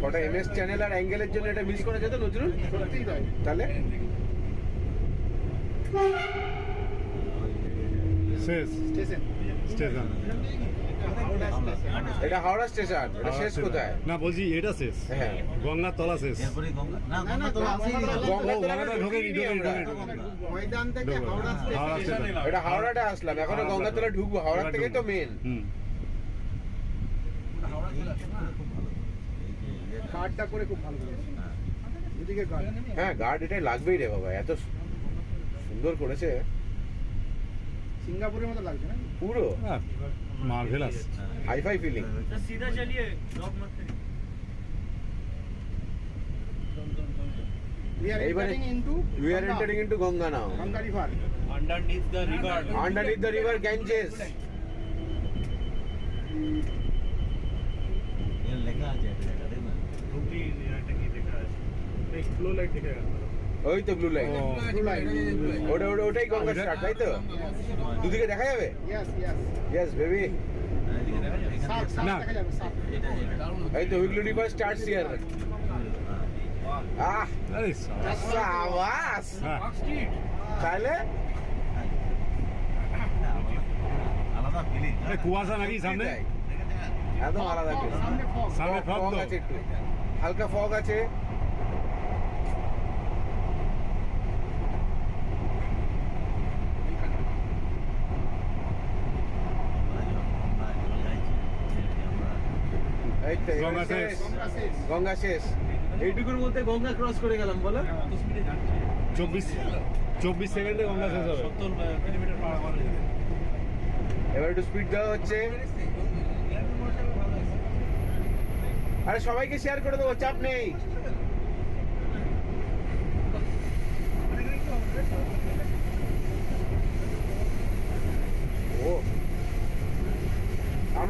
কটা MS channel আর অ্যাঙ্গেলের জন্য এটা মিস করা যেত নজরুল? তাহলে? শেষ। স্টেশন। স্টেশন। এটা হাওড়া স্টেশন এটা শেষ কোথায়? না বলছি এটা শেষ। হ্যাঁ। গঙ্গার তলা শেষ। এটা হাওড়াটা আসলাম এখনও গঙ্গাতলা ঢুকবো হাওড়া থেকে তো মেন হুম। গার্ডটা করে খুব ভালো করেছে এদিকে গার্ড হ্যাঁ গার্ড এটাই লাগবেই রে বাবা এত সুন্দর করেছে সিঙ্গাপুরের মতো লাগছে না পুরো মার্ভেলাস হাই ফাই ফিলিং সিধা চালিয়ে ব্লক মত We are entering into we are entering into Ganga now. Ganga river. Underneath the river. Underneath the river Ganges. Mm. Light ওই তো ব্লু লাইট ওটা ওটা ওটাই গঙ্গার স্টার্ট তাই তো? দুদিকে দেখা যাবে? ইয়েস বেবি না। এই তো উইকলি ডিপার স্টার্টস আহ হ্যাঁ। তাহলে? কুয়াশা নাকি সামনে? একদম আলাদা সামনে ফগ আছে হালকা ফগ আছে। গঙ্গা শেষ। শেষ। গঙ্গা শেষ। এইটুকুর মধ্যে গঙ্গা ক্রস করে গেলাম বলো। চব্বিশ চব্বিশ সেকেন্ডে গঙ্গা শেষ হবে। সত্তর কিলোমিটার পার আওয়ার এবার একটু স্পিড দেওয়া হচ্ছে। আরে সবাইকে শেয়ার করে দেবো চাপ নেই ও আমরা